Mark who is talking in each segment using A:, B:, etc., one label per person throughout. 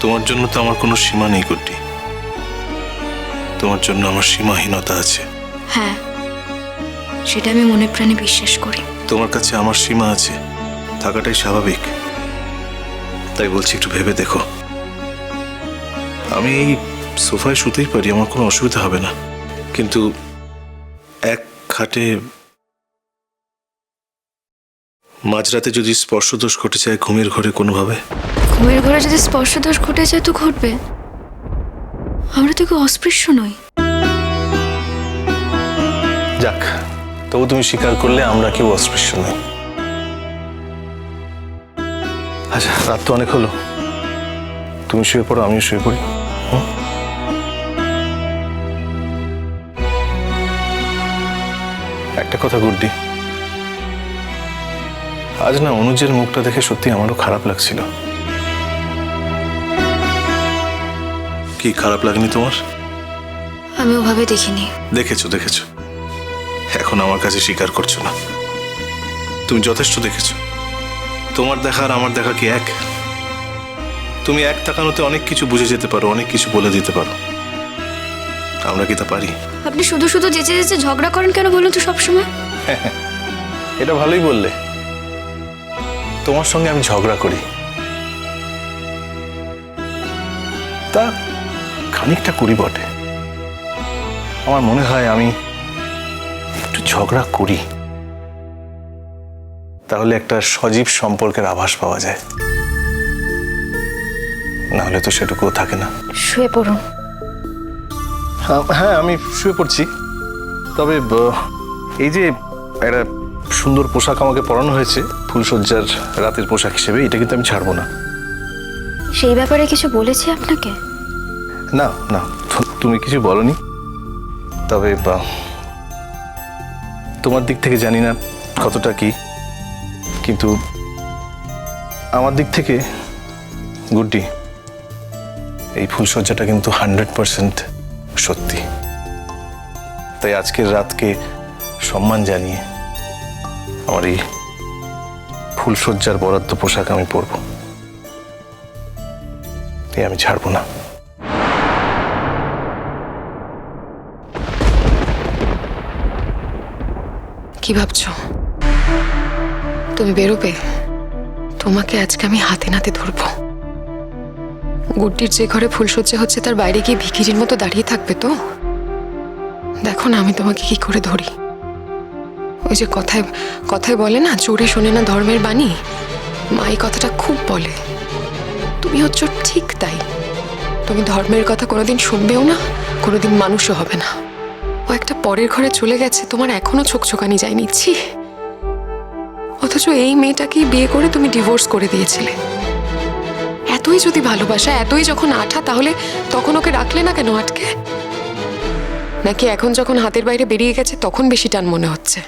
A: তোমার জন্য তো আমার কোনো সীমা নেই গুড্ডি তোমার জন্য আমার সীমাহীনতা আছে।
B: হ্যাঁ সেটা আমি মনে প্রাণে বিশ্বাস করি।
A: তোমার কাছে আমার সীমা আছে থাকাটাই স্বাভাবিক। তাই বলছি একটু ভেবে দেখো। আমি এই সোফায় শুতেই পারি আমার কোনো অসুবিধা হবে না। কিন্তু এক খাটে মাঝরাতে যদি স্পর্শদোষ ঘটে যায় ঘুমের ঘরে কোনোভাবে?
B: ঘুমের ঘরে যদি স্পর্শদোষ ঘটে যায় তো ঘটবে। আমরা তো কেউ অস্পৃশ্য নই।
A: যাক, তবু তুমি স্বীকার করলে আমরা কেউ অস্পৃশ্য নই। আচ্ছা রাত তো অনেক হলো। তুমি শুয়ে পড়ো, আমিও শুয়ে পড়ি? একটা কথা গুড্ডি। আজ না অনুজের মুখটা দেখে সত্যি আমারও খারাপ লাগছিল। কি খারাপ লাগেনি তোমার?
B: আমি ওভাবে দেখিনি।
A: দেখেছ দেখেছ। এখন আমার কাছে স্বীকার করছ না। তুমি যথেষ্ট দেখেছ। তোমার দেখা আর আমার দেখা কি এক? তুমি এক তাকানোতে অনেক কিছু বুঝে যেতে পারো অনেক কিছু বলে দিতে পারো। আমরা কি তা পারি?
B: আপনি শুধু শুধু যেচে যেচে ঝগড়া করেন কেন বলুন তো সবসময়?
A: এটা ভালোই বললে। তোমার সঙ্গে আমি ঝগড়া করি। তা খানিকটা করি বটে। আমার মনে হয় আমি একটু ঝগড়া করি। তাহলে একটা সজীব সম্পর্কের আভাস পাওয়া যায়। না হলে তো সেটুকুও থাকে না।
B: শুয়ে পড়ুন।
A: হ্যাঁ, হ্যাঁ আমি শুয়ে পড়ছি। তবে ব- এই যে একটা সুন্দর পোশাক আমাকে পরানো হয়েছে ফুলসজ্জার রাতের পোশাক হিসেবে এটা কিন্তু আমি ছাড়বো না।
B: সেই ব্যাপারে কিছু বলেছি আপনাকে?
A: না না, তুমি কিছু বলনি। তবে তোমার দিক থেকে জানি না কতটা কি, কিন্তু আমার দিক থেকে গুড্ডি, এই ফুলসজ্জাটা কিন্তু হান্ড্রেড পার্সেন্ট সত্যি। তাই আজকের রাতকে সম্মান জানিয়ে আমার এই ফুলসজ্জার বরাদ্দ পোশাক আমি পরব। তাই আমি ছাড়বো না।
C: কি ভাবছ? তুমি বেরোবে? তোমাকে আজকে আমি হাতে নাতে ধরবো। গুড্ডির যে ঘরে ফুলসজ্জা হচ্ছে, তার বাইরে গিয়ে ভিখিরির মতো দাঁড়িয়ে থাকবে তো? দেখো না, আমি তোমাকে কি করে ধরি? ওই যে কথায় কথায় বলে না, চোরে শোনে না ধর্মের বাণী? মা এই কথাটা খুব বলে। তুমি হচ্ছ ঠিক তাই। তুমি ধর্মের কথা কোনোদিন শুনবেও না, কোনোদিন মানুষও হবে না। ও একটা পরের ঘরে চলে গেছে, তোমার এখনও ছোকছোকানি যায়নি। ছি। অথচ এই মেয়েটাকেই বিয়ে করে তুমি ডিভোর্স করে দিয়েছিলে। এতই যদি ভালোবাসা, এতই যখন আঠা, তাহলে তখন ওকে রাখলে না কেন আটকে? নাকি এখন যখন হাতের বাইরে বেরিয়ে গেছে, তখন বেশি টান মনে হচ্ছে?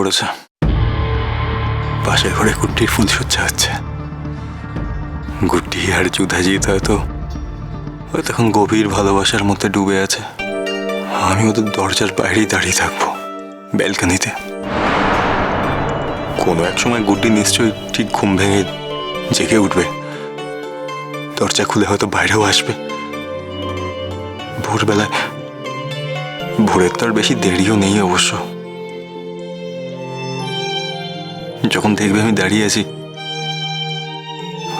D: পড়েছে। পাশের ঘরে গুড্ডির ফুলসজ্জা হচ্ছে গুড্ডি আর যুধাজিৎ হয়তো এখন গভীর ভালোবাসার মধ্যে ডুবে আছে। আমি ওদের দরজার বাইরেই দাঁড়িয়ে থাকব, ব্যালকানিতে। কোনো এক সময় গুড্ডি নিশ্চয়ই ঠিক ঘুম ভেঙে জেগে উঠবে। দরজা খুলে হয়তো বাইরেও আসবে। ভোরবেলায় ভোরের তো আর বেশি দেরিও নেই অবশ্য। যখন দেখবে আমি দাঁড়িয়ে আছি।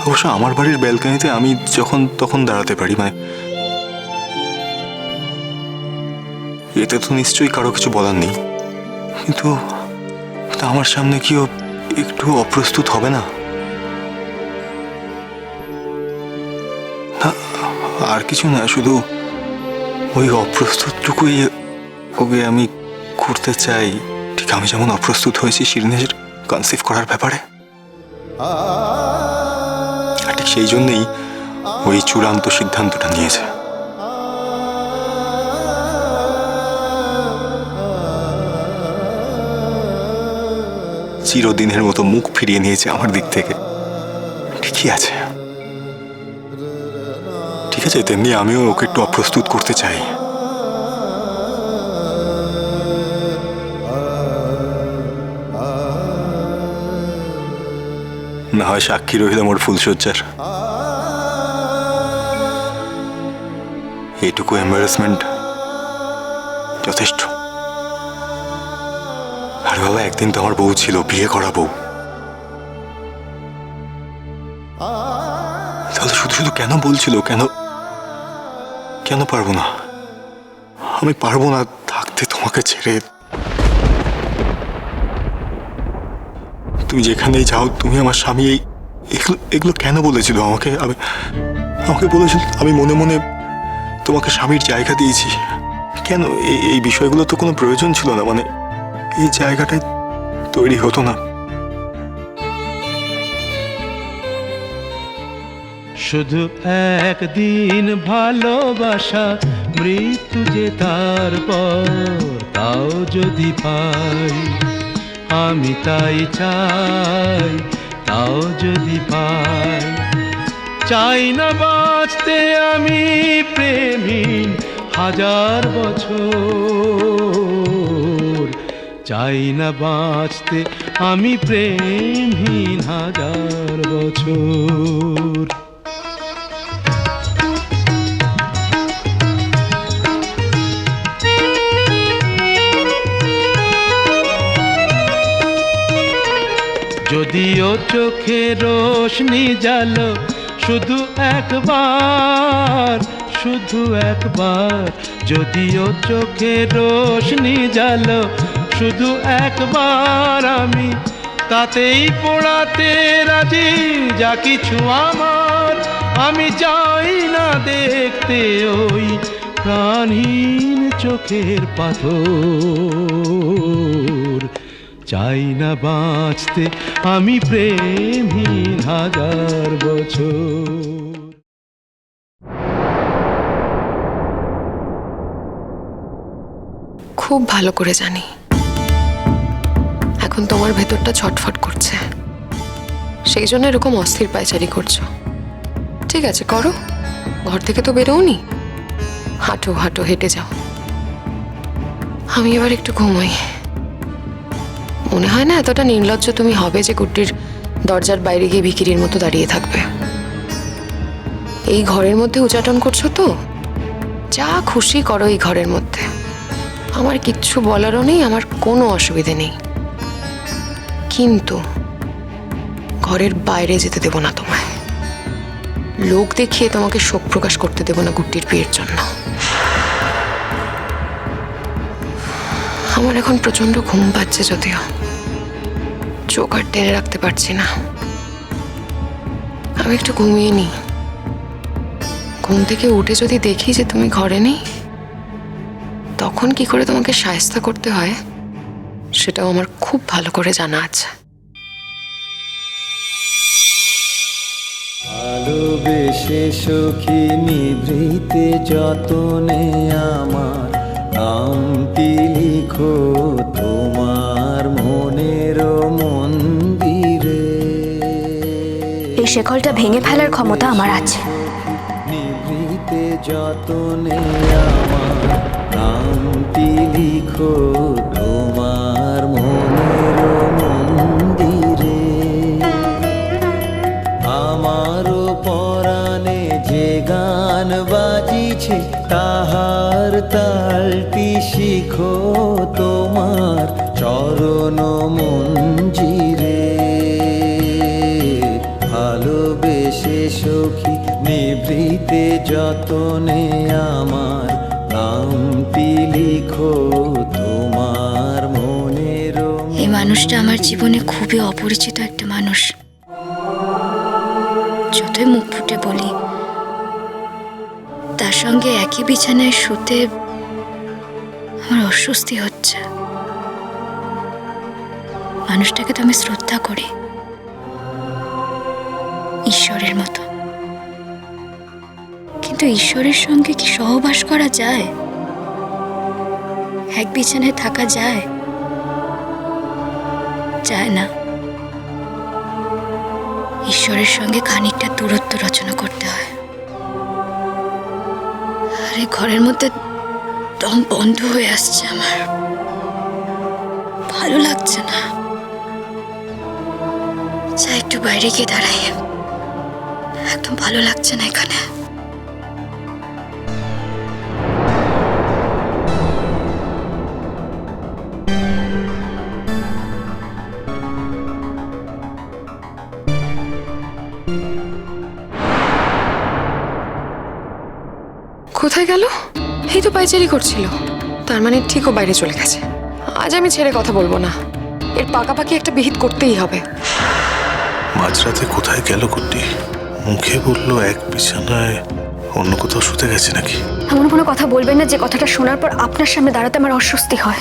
D: অবশ্য আমার বাড়ির ব্যালকনিতে আমি যখন তখন দাঁড়াতে পারি মানে এতে তো নিশ্চয়ই কারও কিছু বলার নেই। কিন্তু আমার সামনে কি ও একটু অপ্রস্তুত হবে না? না, আর কিছু না শুধু ওই অপ্রস্তুতটুকুই ওকে আমি করতে চাই। ঠিক আমি যেমন অপ্রস্তুত হয়েছি শিরিনের কনসিভ করার ব্যাপারে। আর ঠিক সেই জন্যেই ওই চূড়ান্ত সিদ্ধান্তটা নিয়েছে। চিরদিনের মতো মুখ ফিরিয়ে নিয়েছে আমার দিক থেকে। ঠিকই আছে। ঠিক আছে, তেমনি আমিও ওকে একটু অপ্রস্তুত করতে চাই। না হয় সাক্ষী রহিলাম ওর ফুলশয্যার। এইটুকু এম্বারেসমেন্ট যথেষ্ট। আরে বাবা একদিন তো আমার বউ ছিল, বিয়ে করা বউ। তাহলে শুধু শুধু কেন বলছিল? কেন কেন পারব না? আমি পারব না থাকতে তোমাকে ছেড়ে তুমি যেখানেই যাও, তুমি আমার স্বামী। এই এগুলো এগুলো কেন বলেছিল আমাকে? আমি আমাকে বলেছিল আমি মনে মনে তোমাকে স্বামীর জায়গা দিয়েছি। কেন? এই এই বিষয়গুলো তো কোনো প্রয়োজন ছিল না মানে এই জায়গাটাই তৈরি হতো না।
E: শুধু একদিন ভালোবাসা, মৃত্যু যে তারপর তাও যদি পাই। আমি তাই চাই, তাও যদি পাই। চাই না বাঁচতে আমি প্রেমীন হাজার বছর। চাই না বাঁচতে আমি প্রেমহীন হাজার বছর। যদিও চোখে রোশনি জালো, শুধু একবার শুধু একবার। যদিও চোখে রোশনি জালো, শুধু একবার আমি তাতেই পোড়াতে রাজি। যা কিছু আমার, আমি চাই না দেখতে ওই প্রাণহীন চোখের পাথর। চাই না বাঁচতে, আমি প্রেমহীন হাজার বছর।
C: খুব ভালো করে জানি। এখন তোমার ভেতরটা ছটফট করছে। সেই জন্য এরকম অস্থির পায়চারি করছ। ঠিক আছে, করো। ঘর থেকে তো বেরোওনি। হাঁটো হাঁটো, হেঁটে যাও। আমি এবার একটু ঘুমোই। মনে হয় না এতটা নির্লজ্জ তুমি হবে যে কুটির দরজার বাইরে গিয়ে ভিকিরির মতো দাঁড়িয়ে থাকবে? এই ঘরের মধ্যে উচাটন করছ তো? যা খুশি করো এই ঘরের মধ্যে। আমার কিচ্ছু বলারও নেই, আমার কোনো অসুবিধে নেই। কিন্তু ঘরের বাইরে যেতে দেব না তোমায়। লোক দেখিয়ে তোমাকে শোক প্রকাশ করতে দেব না গুট্টির বিয়ের জন্য। আমার এখন প্রচণ্ড ঘুম পাচ্ছে যদিও। চোখ আর টেনে রাখতে পারছি না। আমি একটু ঘুমিয়ে নিই। ঘুম থেকে উঠে যদি দেখি যে তুমি ঘরে নেই, তখন কি করে তোমাকে সায়স্তা করতে হয়, সেটাও আমার খুব ভালো করে জানা আছে।
F: ভালোবেসে সখী নিভৃতে যতনে আমার নামটি লিখো তোমার
G: শেকলটা ভেঙে ফেলার ক্ষমতা আমার আছে।
F: আমার তোমার মন্দিরে। আমারও পরাণে যে গান বাজিছে, তাহার তালটি শিখো তোমার চরণ মঞ্জিরে সখী, নিভৃতে যতনে আমার নামটি লিখো তোমার মনের
B: এই মানুষটা আমার জীবনে খুবই অপরিচিত একটা মানুষ। যতই মুখ ফুটে বলি, তার সঙ্গে একই বিছানায় শুতে আমার অস্বস্তি হচ্ছে। মানুষটাকে তো আমি শ্রদ্ধা করি। ঈশ্বরের মতো। কিন্তু ঈশ্বরের সঙ্গে কি সহবাস করা যায়? এক বিছানায় থাকা যায়? যায় না। ঈশ্বরের সঙ্গে খানিকটা দূরত্ব রচনা করতে হয়। আরে, ঘরের মধ্যে দম বন্ধ হয়ে আসছে আমার। ভালো লাগছে না। যা একটু বাইরে গিয়ে দাঁড়াই। একদম ভালো লাগছে না এখানে।
C: কোথায় গেল? এই তো পাইচারি করছিল। তার মানে ঠিকও বাইরে চলে গেছে। আজ আমি ছেড়ে কথা বলব না। এর পাকাপাকি একটা বিহিত করতেই হবে।
A: মাঝরাতে কোথায় গেল কুট্টি মুখে বলল এক বিছানায় অন্য কোথাও শুতে গেছে নাকি?
G: এমন কোনো কথা বলবেন না যে কথাটা শোনার পর আপনার সামনে দাঁড়াতে আমার অস্বস্তি হয়।